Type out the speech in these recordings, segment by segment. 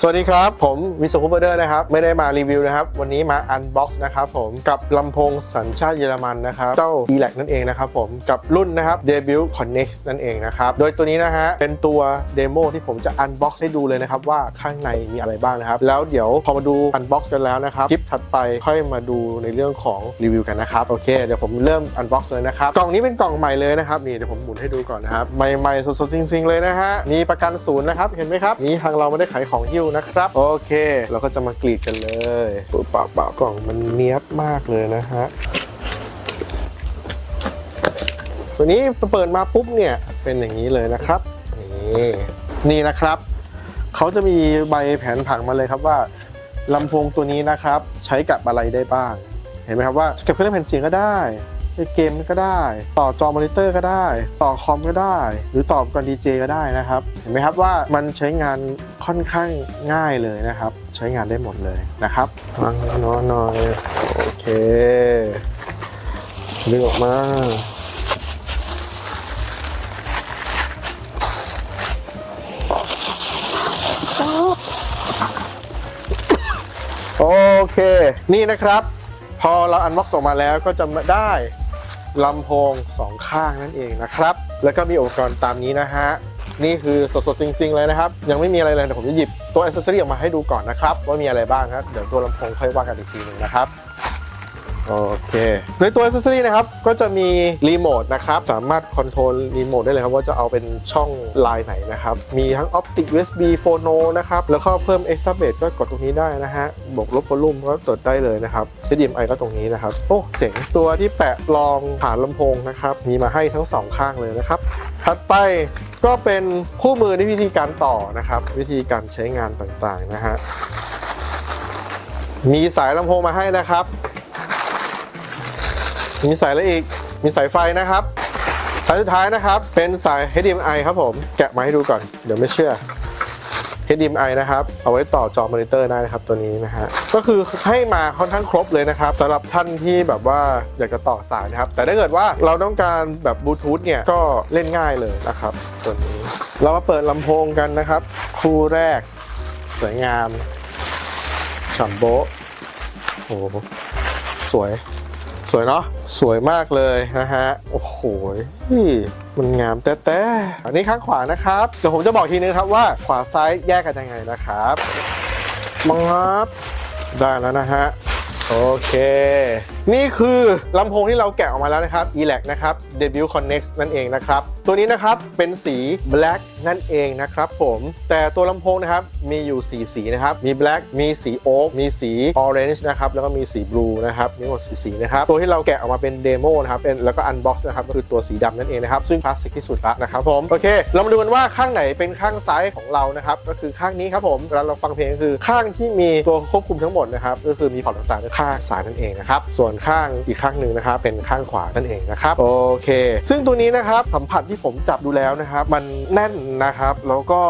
สวัสดีครับ ผมวิศวุเบอร์เดอร์นะครับ ไม่ได้มารีวิวนะครับ วันนี้มาอันบ็อกซ์นะครับผมกับลำโพงสัญชาติเยอรมันนะครับเจ้า e l a c นั่นเองนะครับผมกับรุ่นนะครับ Debut Connect นั่นเองนะครับ โดยตัวนี้นะฮะเป็นตัวเดโมที่ผมจะอันบ็อกซ์ให้ดูเลยนะครับ ว่าข้างในมีอะไรบ้างนะครับ แล้วเดี๋ยวพอมาดูอันบ็อกซ์กันแล้วนะครับคลิปถัดไปค่อยมาดูในเรื่องของรีวิวกันนะครับโอเคเดี๋ยวผมเริ่มอันบ็อกซ์เลยนะครับกล่องนี้เป็นกล่องใหม่เลยนะครับนี่เดี๋ยวผมหมุนให้ดูก่อนนะครับใหม่ๆสดๆจริงๆเลยนะฮะมีประกันศูนย์นะครับเห็นไหมครับนี่ทางเราไม่ได้ขายของหิ้วนะครับ โอเค เราก็จะมากรีดกันเลยปุ๊บปะปะกล่องมันเนี้ยบมากเลยนะฮะตัวนี้เปิดมาปุ๊บเนี่ยเป็นอย่างนี้เลยนะครับ นี่นี่นะครับเขาจะมีใบแผนผังมาเลยครับว่าลำโพงตัวนี้นะครับ ใช้กับอะไรได้บ้าง เห็นไหมครับว่าเก็บเครื่องเล่นแผ่นเสียงก็ได้ เล่นเกมก็ได้ ต่อจอมอนิเตอร์ก็ได้ ต่อคอมก็ได้ หรือต่อกับดีเจก็ได้นะครับ เห็นไหมครับว่ามันใช้งานค่อนข้างง่ายเลยนะครับ ใช้งานได้หมดเลยนะครับวางน้อยหน่อยโอเคดึงออกมาโอเค นี่นะครับ พอเราอันบ็อกซ์ออกมาแล้วก็จะได้ ลำโพงสองข้างนั่นเองนะครับ แล้วก็มีอุปกรณ์ตามนี้นะฮะ นี่คือสดๆซิงๆเลยนะครับ ยังไม่มีอะไรเลยแต่ผมจะหยิบตัวอุปกรณ์ออกมาให้ดูก่อนนะครับ ว่ามีอะไรบ้างครับเดี๋ยวตัวลำโพงค่อยว่ากันอีกทีหนึ่งนะครับ โอเคในตัวอ c เซสซอรี่นะครับ ก็จะมีรีโมทนะครับ สามารถคอนโทรลรีโมทได้เลยครับว่าจะเอาเป็นช่องลายไหนนะครับ มีทั้ง Optic USB Phono นะครับ แล้วก็เพิ่ม Extra b a s ก็กดตรงนี้ได้นะฮะบวกลบ volume ก็กดได้เลยนะครับ HDMI ก็ตรงนี้นะครับ โอ้ เจ๋ง ตัวที่แปะรองฐานลำโพงนะครับ มีมาให้ทั้งสองข้างเลยนะครับ ถัดไปก็เป็นคู่มือในวิธีการต่อนะครับ วิธีการใช้งานต่างๆนะฮะมีสายลำโพงมาให้นะครับ มีสายอะไรอีก มีสายไฟนะครับ สายสุดท้ายนะครับ เป็นสาย HDMI ครับผม แกะมาให้ดูก่อน เดี๋ยวไม่เชื่อ HDMI นะครับ เอาไว้ต่อจอมอนิเตอร์ได้นะครับตัวนี้นะฮะ ก็คือให้มาค่อนข้างครบเลยนะครับสำหรับท่านที่แบบว่าอยากจะต่อสายนะครับ แต่ถ้าเกิดว่าเราต้องการแบบบลูทูธเนี่ย ก็เล่นง่ายเลยนะครับ ตัวนี้ เรามาเปิดลำโพงกันนะครับ คู่แรก สวยงามฉ่ำโบ๊ะโอ้สวย สวยเนาะสวยมากเลยนะฮะ โอ้โหมันงามแต่แต่อันนี้ข้างขวานะครับ เดี๋ยวผมจะบอกทีนึงครับว่าขวาซ้ายแยกกันยังไงนะครับมังครับได้แล้วนะฮะ โอเค นี่คือลำโพงที่เราแกะออกมาแล้วนะครับ e l a c นะครับ Debut Connect นั่นเองนะครับ ตัวนี้นะครับเป็นสี black นั่นเองนะครับผมแต่ตัวลำโพงนะครับมีอยู่ 4 สีนะครับ มี black มีสี oak มีสี orange นะครับแล้วก็มีสี blue นะครับมีหมดสีสีนะครับตัวที่เราแกะออกมาเป็นเดโมนะครับเป็นแล้วก็ unbox นะครับก็คือตัวสีดำนั่นเองนะครับซึ่งคลาสสิกที่สุดละนะครับผมโอเค เรามาดูกันว่าข้างไหนเป็นข้างซ้ายของเรานะครับก็คือข้างนี้ครับผมเวลาเราฟังเพลงก็คือข้างที่มีตัวควบคุมทั้งหมดนะครับก็คือมีพอร์ตต่างๆข้างซ้ายนั่นเองนะครับส่วนข้างอีกข้างหนึ่งนะครับเป็นข้างขวานั่นเองนะครับโอเค ซึ่งตัวนี้นะครับสัมผัสที่ผมจับดูแล้วนะครับมันแน่นนะครับแล้วก็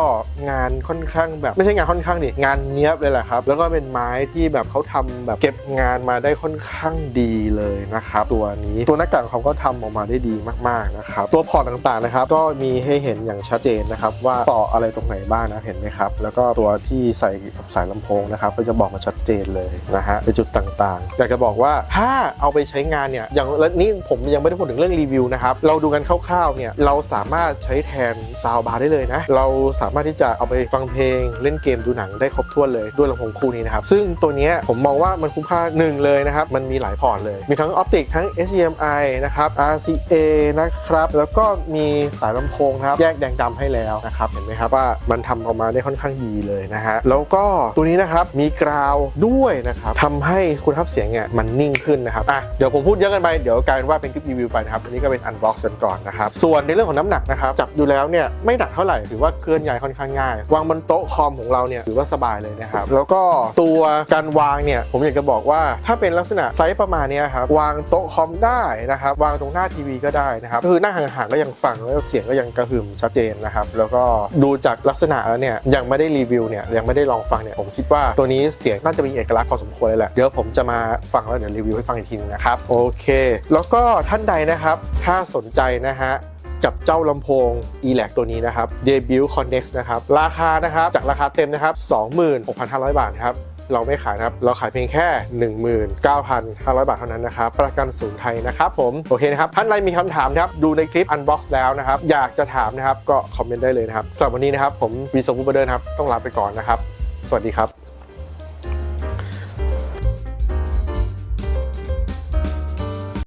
งานค่อนข้างแบบไม่ใช่งานค่อนข้างดิงานเนี้ยบเลยแหละครับแล้วก็เป็นไม้ที่แบบเขาทำแบบเก็บงานมาได้ค่อนข้างดีเลยนะครับตัวนี้ตัวหน้ากากเขาก็ทำออกมาได้ดีมากๆนะครับตัวพอร์ตต่างๆนะครับก็มีให้เห็นอย่างชัดเจนนะครับว่าต่ออะไรตรงไหนบ้างนะเห็นไหมครับแล้วก็ตัวที่ใส่กับสายลำโพงนะครับก็จะบอกมาชัดเจนเลยนะฮะในจุดต่างๆ อยากจะบอกว่าถ้าเอาไปใช้งานเนี่ยอย่างและนี่ผมยังไม่ได้พูดถึงเรื่องรีวิวนะครับเราดูกันคร่าวๆเนี่ยเราสามารถใช้แทนซาวบาร์ได้เลยนะเราสามารถที่จะเอาไปฟังเพลงเล่นเกมดูหนังได้ครบถ้วนเลยด้วยลำโพงคู่นี้นะครับซึ่งตัวนี้ผมมองว่ามันคุ้มค่าหนึ่งเลยนะครับมันมีหลายพอร์ตเลย มีทั้งออปติกทั้ง HDMI นะครับ RCA นะครับแล้วก็มีสายลำโพงครับแยกแดงดำให้แล้วนะครับเห็นไหมครับว่ามันทำออกมาได้ค่อนข้างดีเลยนะฮะแล้วก็ตัวนี้นะครับมีกราวด้วยนะครับทำให้คุณภาพเสียงเนี่ยมันนิ่งขึ้นนะครับอะเดี๋ยวผมพูดเยอะกันไปเดี๋ยวกลายเป็นว่าเป็นคลิปรีวิวไปนะครับอันนี้ก็เป็นอันบ็อกซ์กันก่อนนะครับส่วนในเรื่องของน้ำหนักนะครับจับดูแล้วเนี่ยไม่หนักเท่าไหร่ถือว่าเคลื่อนย้ายค่อนข้างง่าย วางบนโต๊ะคอมของเราเนี่ยถือว่าสบายเลยนะครับแล้วก็ตัวการวางเนี่ยผมอยากจะบอกว่าถ้าเป็นลักษณะไซส์ประมาณนี้ครับวางโต๊ะคอมได้นะครับวางตรงหน้าทีวีก็ได้นะครับคือหน้าห่างๆก็ยังฟังแล้วเสียงก็ยังกระหึ่มชัดเจนนะครับแล้วก็ดูจากลักษณะแล้วเนี่ยยังไม่ได้รีวิวเนี่ยยังไม่ได้ลองฟังเนี่ยผมคิดว่าตัวนี้เสียงน่าจะมีเอกลักษณ์พอสมควรเลยแหละเดี๋ยวผมจะมาฟังแล้วเดี๋ยวรีวิวให้ฟังอีกทีนึงนะครับ โอเค แล้วก็ท่านใดนะครับ ถ้าสนใจนะฮะกับเจ้าลำโพง e l a c ตัวนี้นะครับ Debut Connect นะครับ ราคานะครับ จากราคาเต็มนะครับ 26,500 บาทครับเราไม่ขายครับ เราขายเพียงแค่ 19,500 บาทเท่านั้นนะครับ ประกันศูนย์ไทยนะครับผม โอเคนะครับ ท่านใดมีคำถามนะครับ ดูในคลิป Unbox แล้วนะครับ อยากจะถามนะครับ ก็คอมเมนต์ได้เลยนะครับสำหรับวันนี้นะครับ ผมวีสมบูรณ์เดินครับ ต้องลาไปก่อนนะครับ สวัสดีครับ